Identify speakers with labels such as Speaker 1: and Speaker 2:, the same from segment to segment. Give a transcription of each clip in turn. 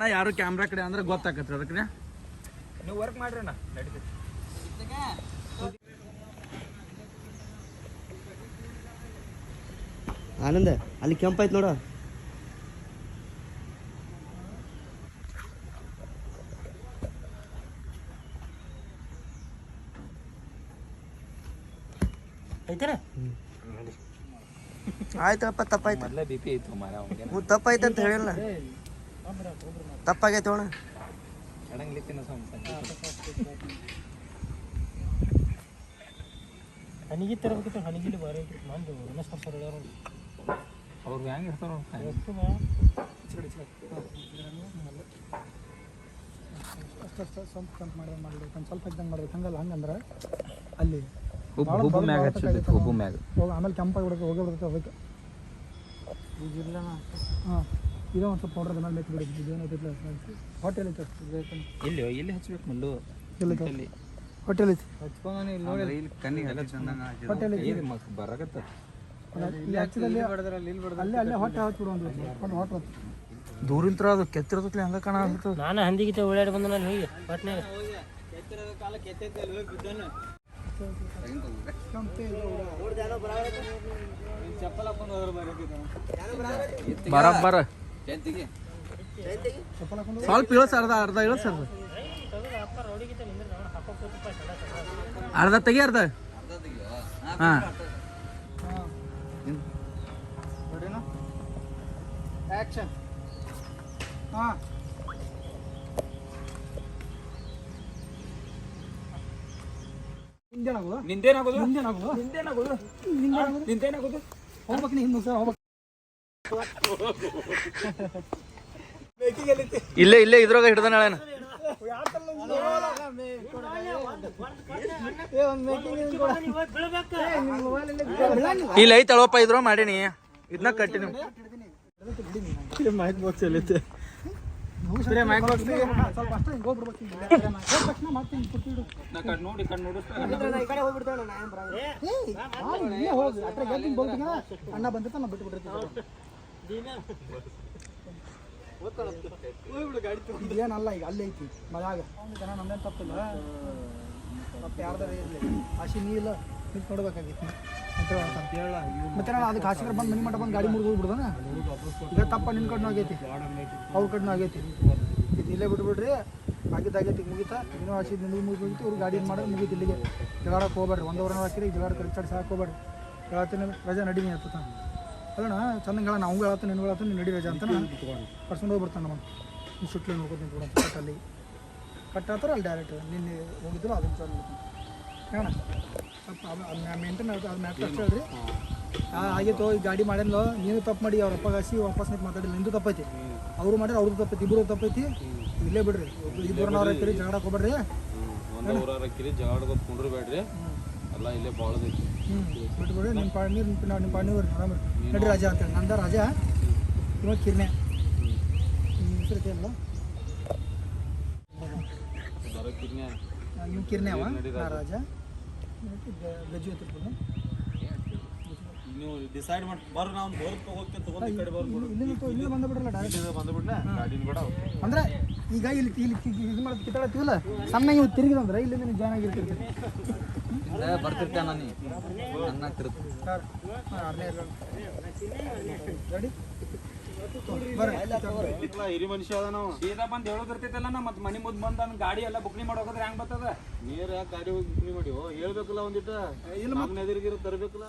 Speaker 1: ಅಣ್ಣ ಯಾರು ಕ್ಯಾಮ್ರಾ ಕಡೆ ಅಂದ್ರೆ ಗೊತ್ತಾಕತ್ರಿ ಅದಕ್ಕೆ
Speaker 2: ನೀವು ವರ್ಕ್ ಮಾಡ್ರಿ ಅಣ್ಣ ನಡೀತೈತಿ.
Speaker 3: ಆನಂದ ಅಲ್ಲಿ ಕೆಂಪಾಯ್ತು ನೋಡ. ಆಯ್ತಪ್ಪ ತಪ್ಪಾಯ್ತು.
Speaker 2: ಬಿ ಪಿ ಐತು ಮಾರ
Speaker 3: ತಪ್ಪಾಯ್ತು ಅಂತ ಹೇಳಿಲ್ಲ. ತಪ್ಪಾಗೈತೆ ಅಣ್ಣ.
Speaker 4: ಹನಿಗಿ ತರಬೇಕಿತ್ತು ಹನಿಗಿಲಿ ಬಾರಿ ಮಂದು ರಮೇಶ್ ಸರ್ ಹೇಳ್ಯಾರ
Speaker 2: ಅವ್ರು. ಹೆಂಗೆ ಇರ್ತಾರ
Speaker 4: ಅಷ್ಟು
Speaker 5: ಅಷ್ಟು ಸ್ವಲ್ಪ ಸ್ವಂತ ಮಾಡಿದ್ರೆ ಮಾಡ್ಬೇಕು ಒಂದು ಸ್ವಲ್ಪ ಇದ್ದಂಗೆ ಮಾಡ್ಬೇಕು ಹಂಗಲ್ಲ ಹಂಗಂದ್ರೆ ಅಲ್ಲಿ ಆಮೇಲೆ ಕೆಂಪಾಗಿ ಬಿಡಕ್ಕೆ ಹೋಗಿ ಬಿಡುತ್ತೆ ಅದಕ್ಕೆ. ಹಾಂ. ಇದೇ ಒಂದು ಸ್ವಲ್ಪ ಪೌಡರ್ ಮೇಲೆ ಮೇಕ್ ಬಿಡಿದ್ದು ಇದೇನೈತಿಲ್ಲ ಹೋಟೆಲ್ ಐತೆ
Speaker 2: ಇಲ್ಲಿ ಇಲ್ಲಿ ಹಚ್ಬೇಕು ಮುಂದು
Speaker 5: ಎಲ್ಲಿ
Speaker 2: ಇಲ್ಲಿ
Speaker 5: ಹೋಟೆಲ್ ಐತಿ
Speaker 2: ಇಲ್ಲಿ ಕಣ್ಣಿಗೆ
Speaker 5: ಹೋಟೆಲ್ ಐತಿ
Speaker 2: ಇದು
Speaker 5: ಇಲ್ಲಿ ಹಚ್ಚಿದಲ್ಲಿ ಅಲ್ಲೇ ಅಲ್ಲೇ ಹೊಟ್ಟೆ ಹಚ್ಬಿಡು ಒಂದು ಒಂದು ಹೋಟ್ಲ್
Speaker 1: ದೂರಿಂತ್ರ ಅದು ಕೆತ್ತಿರ್ತೈತಿ ಹಂಗ ಕಾಣ
Speaker 4: ನಾನು ಹಂದಿಗಿತೆ ಓಡಾಡಿ ಬಂದ ನಾನು ಹೋಗಿ
Speaker 1: ಬರಬ್ಬರ ಸ್ವಲ್ಪ ಸರ್ ಅರ್ಧ ಅರ್ಧ ಇಳಿಸ್ ಅರ್ಧ ಅರ್ಧ ತೆಗಿ ಅರ್ಧ. ಹಾ.
Speaker 5: ಆ್ಯಕ್ಷನ್ ಹಾಂ.
Speaker 2: ನಿಂದೇನಾಗೋದು? ನಿಂದೇನಾಗೋದು?
Speaker 5: ಹಿಂದೇನಾಗೋದು
Speaker 2: ನಿಂದೇನಾಗೋದು?
Speaker 5: ಹೋಗ್ಬೇಕು ನೀ ಹಿಂದೆ ಸರ್ ಹೋಗ್ಬೇಕು.
Speaker 1: ಇಲ್ಲೇ ಇಲ್ಲೇ ಇದ್ರಾಗ ಹಿಡ್ದ ನಾಳೆನ? ಇಲ್ಲ ಐತ್ ಅಳವಪ್ಪ ಇದ್ರ ಮಾಡೀನಿ. ಇದನ್ನ ಕಟ್ಟಿನಿ.
Speaker 5: ಮೈಕ್ ಬಾಕ್ಸ್ ಎಲ್ಲೈತೆ ಮೈಕ್ ಬಾಕ್ಸ್ ಸ್ವಲ್ಪ ಅಷ್ಟೇ ಹಿಂಗೆ ಹೋಗ್ಬಿಡ್ಬೇಕು ಮತ್ತೆ ಹಿಂಗೆ.
Speaker 2: ನಾ ನೋಡಿ
Speaker 5: ಹೋಗಿ ಅಣ್ಣ ಬಂದಿರ್ತ ನಾ ಬಿಟ್ಟು ಬಿಟ್ಟಿರ್ತೀನಿ ಏನಲ್ಲ ಈಗ, ಅಲ್ಲೇ ಐತಿ. ಮಳ್ಯಾಗ ಜನ ನಮ್ದೇನು ತಪ್ಪಿಲ್ಲ ತಪ್ಪು ಯಾರ್ದಾರ ಇರಲಿ ಆಶಿ ನೀ ಇಲ್ಲ ನಿಂತು ನೋಡ್ಬೇಕಾಗಿತ್ತು. ಮತ್ತೆ ಅದಕ್ಕೆ ಹಾಸಿಗೆ ಬಂದು ಮನೆ ಮಟ್ಟ ಬಂದು ಗಾಡಿ ಮುರಿದು ಹೋಗ್ಬಿಡ್ದಾನ? ಈಗ ತಪ್ಪ ನಿನ್ನ ಕಡೆನೂ ಆಗೈತಿ. ಅವ್ರ ಕಡೆನೂ ಆಗೈತಿ. ಇಲ್ಲೇ ಬಿಟ್ಬಿಡ್ರಿ ಆಗಿದ್ದಾಗೈತಿ ಮುಗಿತಾ. ಇನ್ನೂ ಹಾಸಿ ನಿಮಗೆ ಮುಗಿತು ಅವ್ರು ಗಾಡಿ ಮಾಡೋದು ಮುಗೀತು ಇಲ್ಲಿಗೆ. ಜಗಾಡಕ್ಕೆ ಹೋಗ್ಬೇಡ್ರಿ. ಒಂದು ವಾರ ಹಾಕಿರಿ ಜಗಾಡ ಕರೆಕ್ಟಾಗಿ ಸಾಕು ಹೋಗ್ಬೇಡ್ರಿ. ಹೇಳ್ತೀನಿ ರಜಾ ನಡೀನಿ ಅಂತ ಅಲ್ಲಣ್ಣ ಚೆನ್ನಾಗಿ ಹೇಳ ನಾವು ಹೇಳತ್ತ ನಿನ್ಗೆ ಹೇಳತ್ತ ನೀನು ನಡಿ ರಜಾ ಅಂತ ಕರ್ಸ್ಕೊಂಡು ಬರ್ತಾನೆ ನಮ್ಮ ನೀವು ಸುಟ್ಲಿ ನೋಡ್ಕೊಂಡು ನಿಂತ್ಬಿಡ ಕಟ್ ಅಲ್ಲಿ. ಕಟ್ ಆತರ ಅಲ್ಲಿ ಡೈರೆಕ್ಟ್ ನಿನ್ನೆ ಹೋಗಿದ್ರು ಅದನ್ನ ಚಾಲು ಹೇಳೋಣ ಸ್ವಲ್ಪ ಅದು ಮೇಂಟೈನ್ ಅದು ಮ್ಯಾಟ್ರ್ ಅಷ್ಟೇ ಹೇಳ್ರಿ. ಆಗಿತ್ತು ಈ ಗಾಡಿ ಮಾಡಿದ್ಲು ನೀನು ತಪ್ಪು ಮಾಡಿ ಅವ್ರ ಅಪ್ಪಗಾಸಿ ವಾಪಸ್ ನಿಂತು ಮಾತಾಡಿಲ್ಲ ನಿಂದು ತಪ್ಪೈತಿ. ಅವರು ಮಾಡ್ಯಾರ ಅವ್ರದ್ದು ತಪ್ಪೈತಿ ಇಬ್ಬರು ತಪ್ಪೈತಿ. ಇಲ್ಲೇ ಬಿಡ್ರಿ ಇಬ್ಬರನ್ನ ಅವ್ರ ಜಗಡಕ್ಕೆ ಜಗಳ ಹೋಗ್ಬೇಡ್ರಿ.
Speaker 6: ಒಂದು ಊರಾರ ಕಿರಿ ಎಲ್ಲ ಇಲ್ಲೇ ಬಾಳದೈತಿ
Speaker 5: ಹ್ಞೂ ಬಿಟ್ಬಿಡ್ರಿ ನಿಮ್ಮ ಪಾಡ್ ನೀರು ನಿಮ್ಮ ನಿಮ್ಮ ಪಾಡ್ ನೀವು ಆರಾಮ ನಡಿ ರಾಜಾ ಅಂತೇಳಿ ನಂದ ರಾಜಾ ಇವಾಗ ಕಿರಣೆ ಹೆಸರು
Speaker 6: ಕಿರ್ನ್ಯ
Speaker 5: ನಿಮ್ಮ ಕಿರಣೆ ಅವ ರಾಜ ಗಜ್ಜು
Speaker 6: ನೀವು ಡಿಸೈಡ್ ಮಾಡಿ ಬರ್ರಿ ನಾವು ಬೋರ್ಕ್ ಹೋಗ್ತೇವೆ ತಗೊಂಡ್ ಈ ಕಡೆ ಬರ್ಬೋದು
Speaker 5: ಇಲ್ಲಿ ಇಲ್ಲಿಂದ ಬಂದ್ಬಿಡ್ರಲ್ಲ ಡೈರೆಕ್ಟ್
Speaker 6: ಬಂದ್ಬಿಡ್ಲೆ ಗಾಡಿನ ಕೂಡ
Speaker 5: ಅಂದ್ರೆ ಈಗ ಇಲ್ಲಿ ಇಲ್ಲಿ ಇದು ಮಾಡೋದು ಕಿತ್ತಾಡತ್ತೀವಲ್ಲ ಸಣ್ಣ ಇವು ತಿರುಗಿದಂದ್ರೆ ಇಲ್ಲಿ ನಿಮ್ಗೆ ಜಾಯ್ನ್ ಆಗಿರ್ತಿರ್ತೀರಿ
Speaker 2: ನನ್ನ
Speaker 6: ಹಿರಿ ಮನುಷ್ಯ ಅದ ನಾವು
Speaker 2: ಸೀದಾ ಬಂದ್ ಹೇಳೋದಿರ್ತೈತಲ್ಲ ನಾ ಮತ್ತೆ ಮನಿ ಮುದ್ ಬಂದ್ ನನ್ ಗಾಡಿ ಎಲ್ಲ ಬುಕ್ನಿ ಮಾಡೋಕಂದ್ರೆ ಹೆಂಗ್ ಬರ್ತದ?
Speaker 6: ನೀರ್ ಯಾಕೆ ಗಾಡಿ ಹೋಗಿ ಬುಕ್ನಿ ಮಾಡಿ? ಓ, ಹೇಳ್ಬೇಕಲ್ಲ ಒಂದಿಟ್ಟ ಇಲ್ಲ ಮತ್ತೆ. ಎದುರಿಗಿರ ತರಬೇಕಲ್ಲ.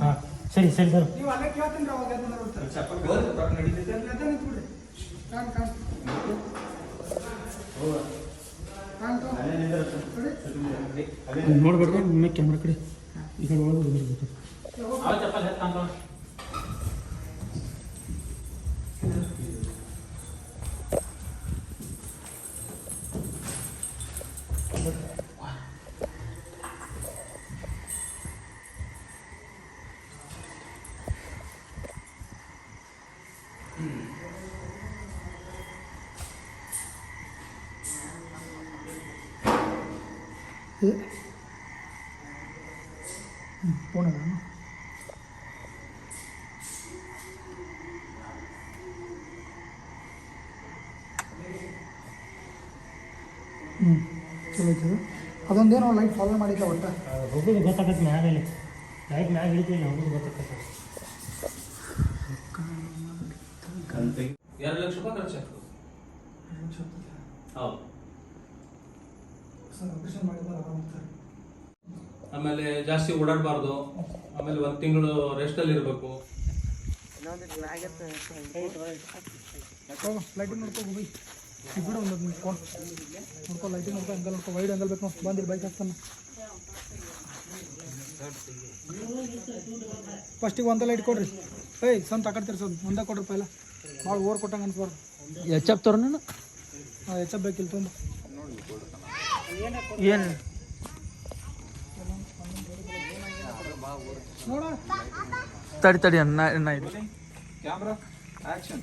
Speaker 4: ಹಾಂ ಸರಿ ಸರಿ ಸರ್.
Speaker 5: ನೀವು ಅಲ್ಲೇ ಕೇಳ್ತೀನಿ ನೋಡ್ತಾರೆ. ಅದೇ ನಿಂತ್ಬಿಡ್ರಿ. ಕಾಣ್.
Speaker 1: ನೋಡ್ಬೇಡ್ದು ಒಮ್ಮೆ ಕ್ಯಾಮ್ರಾ ಕಡೆ ಈ ಕಡೆ ಒಳಗೆ ಬಂದಿರ್ಬೇಕು
Speaker 5: ಫೋನ್ ಅದ ಹ್ಞೂ ಚಲೋ ಅದೊಂದೇನೋ ಲೈಟ್ ಫಾಲೋ ಮಾಡಿದ್ದೆ ಒಟ್ಟ.
Speaker 4: ಹೋಗೋದು ಗೊತ್ತಾಗತ್ತೆ ಮ್ಯಾಲೆ ಲೈಟ್ ಮ್ಯಾಗ ಹಿಡಿತೀವಿ ಹೋಗೋದು ಗೊತ್ತಾಗತ್ತೆ.
Speaker 6: ಎರಡು ಲಕ್ಷ ರೂಪಾಯಿ ಹೌದು. ಆಮೇಲೆ ಜಾಸ್ತಿ ಓಡಾಡಬಾರ್ದು. ಆಮೇಲೆ ಒಂದು ತಿಂಗಳು ರೆಸ್ಟಲ್ಲಿ ಇರಬೇಕು.
Speaker 5: ಇರ್ಬೇಕು ಲೈಟಿಂಗ್ ನೋಡ್ಕೊ ಹೋಗಿ. ಈಗ ಬಿಡು ಒಂದು ನಿಂತ್ಕೊ ನೋಡ್ಕೊ ಲೈಟಿಂಗ್ ನೋಡ್ಕೊ ಅಂಗಲ್ ನೋಡ್ಕೊ ವೈಡ್ ಅಂಗಲ್ ಬೇಕು ಬಂದಿರಿ ಬೈಕ್ ಹಾಕ್ತಾನೆ ಫಸ್ಟಿಗೆ ಒಂದೇ ಲೈಟ್ ಕೊಡ್ರಿ. ಏಯ್ ಸಂತ ಆ ಸರ್ ಒಂದೇ ಕೊಡ್ರಿ ಪೈಲ. ಭಾಳ ಓರ್ ಕೊಟ್ಟಂಗೆ ಅನ್ಸ್ಬಾರ್ದು.
Speaker 1: ಎಚ್ ತೋರ ನಾನು?
Speaker 5: ಹಾಂ ಹೆಚ್ಚ ಬೇಕಿಲ್ಲ ತುಂಬ.
Speaker 1: ಏನು?
Speaker 5: ನೋಡ
Speaker 1: ತಡಿ ತಡಿ ಅನ್ನ ಅನ್ನ ಇದು
Speaker 2: ಕ್ಯಾಮ್ರಾ ಆಕ್ಷನ್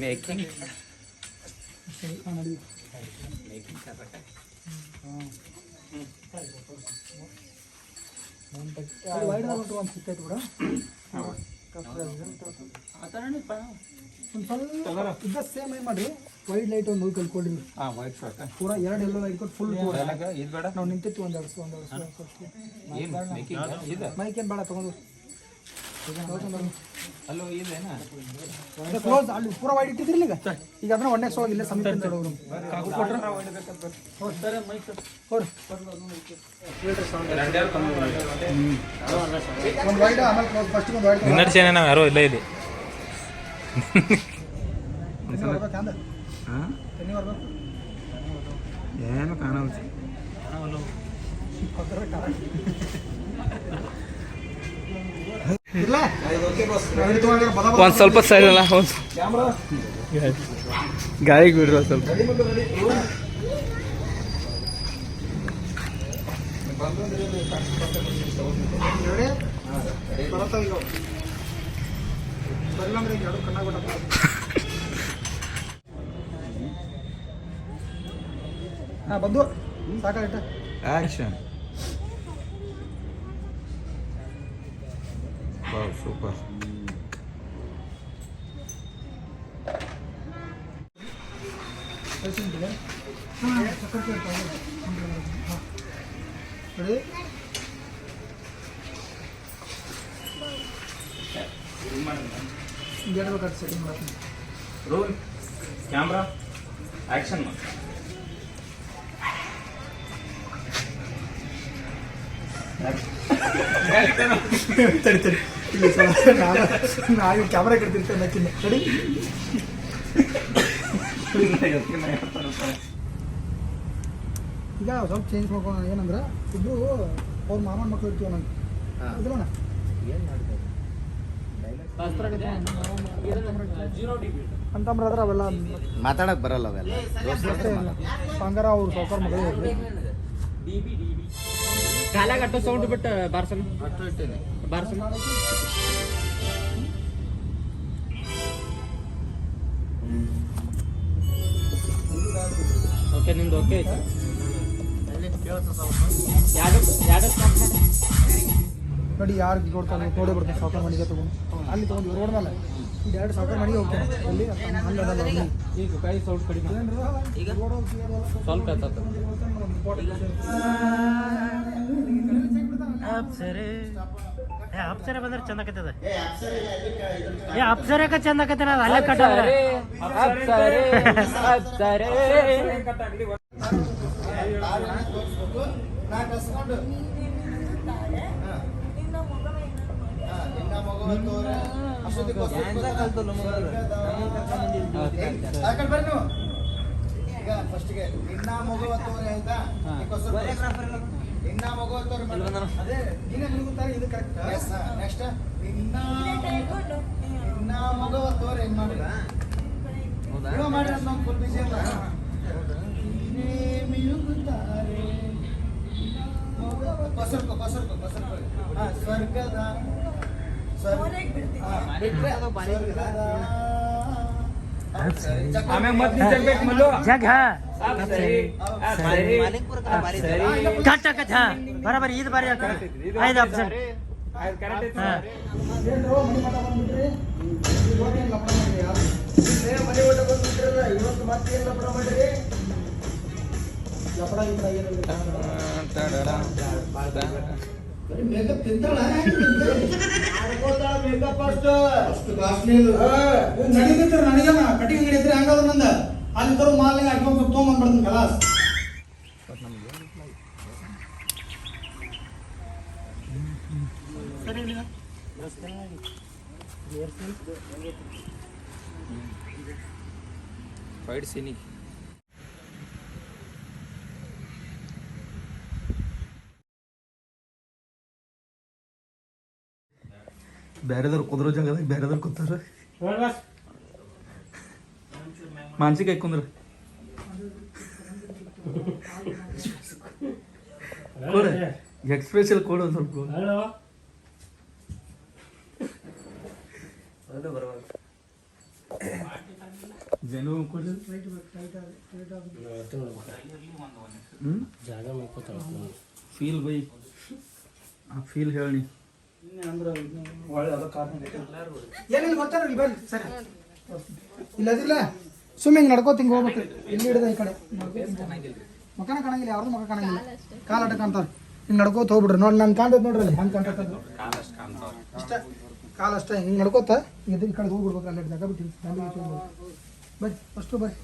Speaker 1: ಮೇಕಿಂಗ್
Speaker 5: ವೈಡ್ ಆಗ್ಬಿಟ್ಟು ಒಂದು ಸಿಕ್ಕೈತೆ ಬಿಡ ಒಂದು ಸ್ವಲ್ಪ ಇದ್ದ ಸೇಮ್ ಏನು ಮಾಡಿ ವೈಟ್ ಲೈಟ್ ಒಂದು ಹೋಗಿ ಕಲ್ಕೊಡ್ರಿ
Speaker 2: ಹಾಂ ವೈಟ್ ಶಾರ್ಟ್
Speaker 5: ಪೂರ ಎರಡು ಎಲ್ಲೋ ಲೈಟ್ ಕೊಟ್ಟು ಫುಲ್
Speaker 2: ಇದು ಬೇಡ
Speaker 5: ನಾವು ನಿಂತಿತ್ತು ಒಂದು ಎರಡು ಒಂದು
Speaker 2: ಇದೆ
Speaker 5: ಮೈಕ್ ಏನು ಬೇಡ ತಗೊಂಡು
Speaker 2: ಅಲ್ಲೋ ಇದೇನಾ
Speaker 5: ಕ್ಲೋಸ್ ಅಲ್ಲಿ ಪೂರ ವೈಡ್ ಇಟ್ಟಿದ್ರಿ ಈಗ? ಈಗ ಅದನ್ನ ಒಣ್ಣೆ ಸೊಳಗೆ ಇಲ್ಲೇ ಸಮೀಪ ಇಡೋರು ಒಂದು ವೈಡ್ ಆಮೇಲೆ ಕ್ಲೋಸ್ ಫಸ್ಟ್ ಒಂದು ವೈಡ್
Speaker 1: ನಿನ್ನಡ್ಸೇನೆ ನಾವು ಯಾರೋ ಇಲ್ಲ
Speaker 5: ಬರ್ಬೇಕು
Speaker 1: ಏನು ಕಾಣಲ್ಲ.
Speaker 5: ಇಲ್ಲ
Speaker 1: ಒಂದು ಸ್ವಲ್ಪ ಸರಿ ಅಲ್ಲ ಒಂದು ಗಾಳಿಗೆ ಬಿಡ್ರ ಸ್ವಲ್ಪ.
Speaker 5: ಬಂದು ಸಾಕಾಯ್ತ
Speaker 1: ಆಕ್ಷನ್ ವಾವ್ ಸೂಪರ್
Speaker 5: ನೋಡಿ ಹಿಂಗೆ ಬೇಕಾದ್ರೆ ಸೆಟ್ಟಿಂಗ್ ಮಾಡ್ತೀನಿ
Speaker 2: ರೋಲ್ ಕ್ಯಾಮ್ರಾ ಆಕ್ಷನ್
Speaker 5: ತಡಿ ತಡಿ. ಇಲ್ಲಿ ಸ್ವಲ್ಪ ನಾನು ನಾನು ಕ್ಯಾಮ್ರಾ ಕಡ್ತಿರ್ತೇನೆ ಅನ್ನಕ್ಕಿಂತ. ರೆಡಿ ಈಗ ಸ್ವಲ್ಪ ಚೇಂಜ್ ಮಾಡ್ಕೊಂಡು ಏನಂದ್ರೆ ಇಬ್ರು ಅವ್ರ ಮಾಮನ ಮಕ್ಳು ಇರ್ತೀವಿ ನಂಗೆ. ಇದ್ರಣ್ಣ ಅಂತಂದ್ರೆ ಅದ್ರ ಅವೆಲ್ಲ
Speaker 3: ಮಾತಾಡಕ್ ಬರಲ್ಲ ಅವೆಲ್ಲ.
Speaker 5: ಹಂಗಾರ ಅವ್ರು ಸೌಕರ್ ಮಗಳು ಇರ್ಲಿ.
Speaker 1: ಕಾಲಾಗ ಅಟ್ಟು ಸೌಂಡ್ ಬಿಟ್ಟು ಬಾರ್ಸಲ್ ಬಾರ್ಸಲ್ ಓಕೆ ನಿಮ್ದು ಓಕೆ ಆಯ್ತು?
Speaker 5: ನೋಡಿ ಯಾರು ನೋಡ್ತಾರೆ ನೋಡೇ ಬರ್ತಾನೆ ಸಾವುಕಾರ ಮನೆಗೆ ತಗೊಂಡು. ಅಲ್ಲಿ ತಗೊಂಡು ರೋಡ್ ಮೇಲೆ. ಇದು ಎರಡು ಸಾವುಕಾರ ಮನೆಗೆ ಹೋಗ್ತಾನೆ ಅಲ್ಲಿ
Speaker 2: ಈಗ ಕೈ ಸೌಂಡ್ ಕಡಿಮೆ.
Speaker 1: ಸ್ವಲ್ಪ
Speaker 4: ಅಪ್ಸರೆ. ಏ ಅಪ್ಸರೆ ಬಂದ್ರೆ ಚಂದ ಆಕತ್ತದ ಏ ಅಪ್ಸರೆಕ ಚಂದ ಆಕತ್ತನ ಅದು ಅಲ್ಲೇ
Speaker 1: ಅಪ್ಸರೆ ಅಪ್ಸರೆ
Speaker 3: ಈಗ ಫಸ್ಟ್ಗೆ ಇನ್ನ ಮಗುವ ತೋರಿ ಆಯ್ತಾ? ಇನ್ನ ಮಗುವ ತೋರಿ
Speaker 5: ಅದೇ ನೀನೇ ಮುಳುಗುತ್ತಾರೆ ಇದು ಕರೆಕ್ಟ್
Speaker 3: ನೆಕ್ಸ್ಟ್ ಇನ್ನ ಇನ್ನ ಮಗುವ ತೋರಿ ಹೆಂಗ್ ಮಾಡಿದ? ಇವ ಮಾಡ್ರಿ ಅಂತ ಫುಲ್ ಬಿಸಿ ಅಲ್ಲ. ನೀನೇ ಮಿಳುಗುತ್ತಾರೆ ಸ್ವರ್ಗದ
Speaker 2: ಆಮ್ಯಾಗ ಮತ್ತೆ ಮಲ್ಲು.
Speaker 4: ಜಗ್ ಕಟ್ ಕಟ್ ಹಾ ಬರಬರಿ ಇದು ಬಾರಿ ಐದು
Speaker 5: ಆಪ್ಷನ್ ಕಟಿಂಗ್ ಅಂಗಡಿ ಇದ್ರೆ ಹಂಗಾದ್ರು ನಂದ. ಅಲ್ಲಿ ತರೋ ಮಾಲಿಗೆ ಹಾಕೊಂಡು ಸ್ವಲ್ಪ ತೊಗೊಂಬಂದ್ಬಿಡ್ತೀನಿ ಕಲಾಸ್
Speaker 1: ಫೈಟ್ ಸೀನಿ ಬೇರೆದವ್ರು ಕುದ್ರ ಜಾಗದಾಗ ಬೇರೆದವ್ರು ಕೂತಾರ ಮಾನಸಿಕ ಕುಂದ್ರ. ಕೊಡ. ಕೊಡು ಒಂದ್ ಸ್ವಲ್ಪ ಜನ ಕೊಡು.
Speaker 4: ಜಾಗ
Speaker 1: ಫೀಲ್ ಬೈ. ಆ ಫೀಲ್ ಹೇಳಿ
Speaker 5: ಏನಿಲ್ಲ ಗೊತ್ತಾರ ಇಲ್ಲ ಸರಿ. ಇಲ್ಲದಿಲ್ಲ ಸುಮ್ಮನೆ ಹಿಂಗೆ ನಡ್ಕೋತ ಹಿಂಗೆ ಹೋಗ್ಬೇಕು. ಇಲ್ಲಿ ಹಿಡಿದ ಈ ಕಡೆ. ಮಕನ ಕಾಣಂಗಿಲ್ಲ ಯಾರು ಮಕ ಕಾಣಂಗಿಲ್ಲ. ಕಾಲಾಟ ಕಾಣ್ತಾರ ಹಿಂಗೆ ನಡ್ಕೋತ ಹೋಗ್ಬಿಡ್ರಿ ನೋಡಿ ನಾನು ಕಾಣ್ತದ ನೋಡ್ರಿ ಅಲ್ಲಿ ಹಂಗೆ ಅಷ್ಟೇ ಕಾಲ ಅಷ್ಟೇ. ಹಿಂಗೆ ನಡ್ಕೋತ ಇದು ಈ ಕಡೆ ಹೋಗ್ಬಿಡ್ಬೇಕು ಅಲ್ಲಿ ಜಾಗ ಬಿಟ್ಟು. ಬರ್ರಿ ಅಷ್ಟು ಬರ್ರಿ